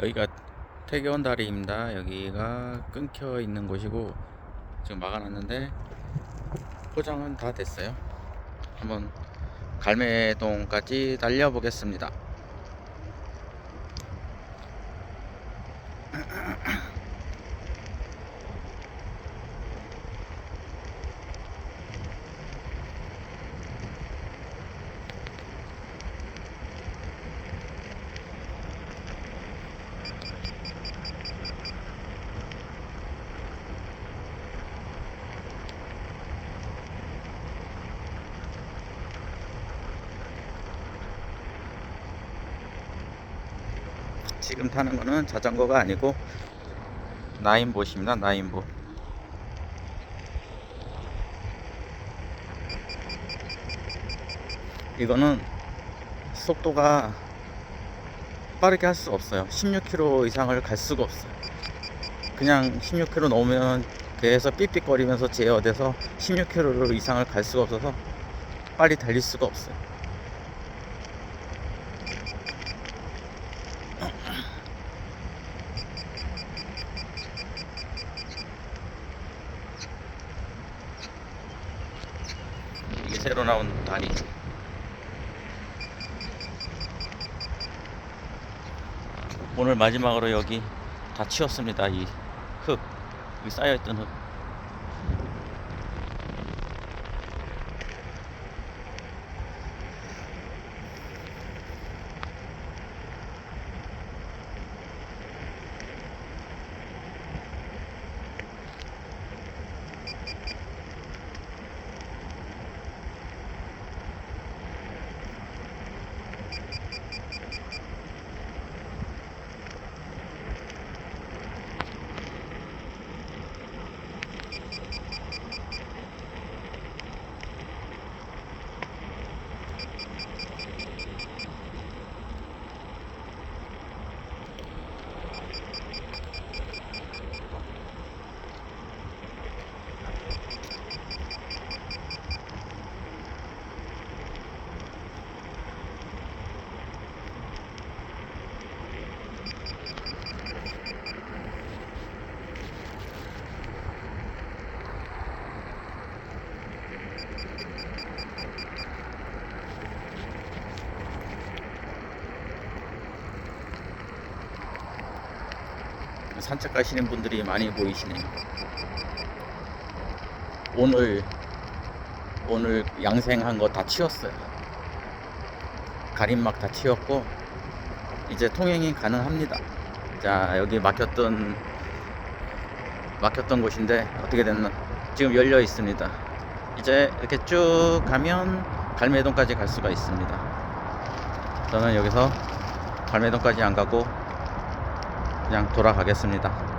여기가 태계원 다리입니다. 여기가 끊겨 있는 곳이고 지금 막아놨는데 포장은 다 됐어요. 한번 갈매동까지 달려보겠습니다. 지금 타는 거는 자전거가 아니고 나인봇입니다. 나인봇. 이거는 속도가 빠르게 할 수가 없어요. 16km 이상을 갈 수가 없어요. 그냥 16km 넘으면 계속 삑삑거리면서 제어돼서 16km 이상을 갈 수가 없어서 빨리 달릴 수가 없어요. 새로 나온 다리. 오늘 마지막으로 여기 다 치웠습니다. 이 흙. 쌓여있던 흙. 산책 가시는 분들이 많이 보이시네요. 오늘 오늘 양생한 거 다 치웠어요. 가림막 다 치웠고 이제 통행이 가능합니다. 자 여기 막혔던 막혔던 곳인데 어떻게 됐나 지금 열려 있습니다. 이제 이렇게 쭉 가면 갈매동까지 갈 수가 있습니다. 저는 여기서 갈매동까지 안 가고 그냥 돌아가겠습니다.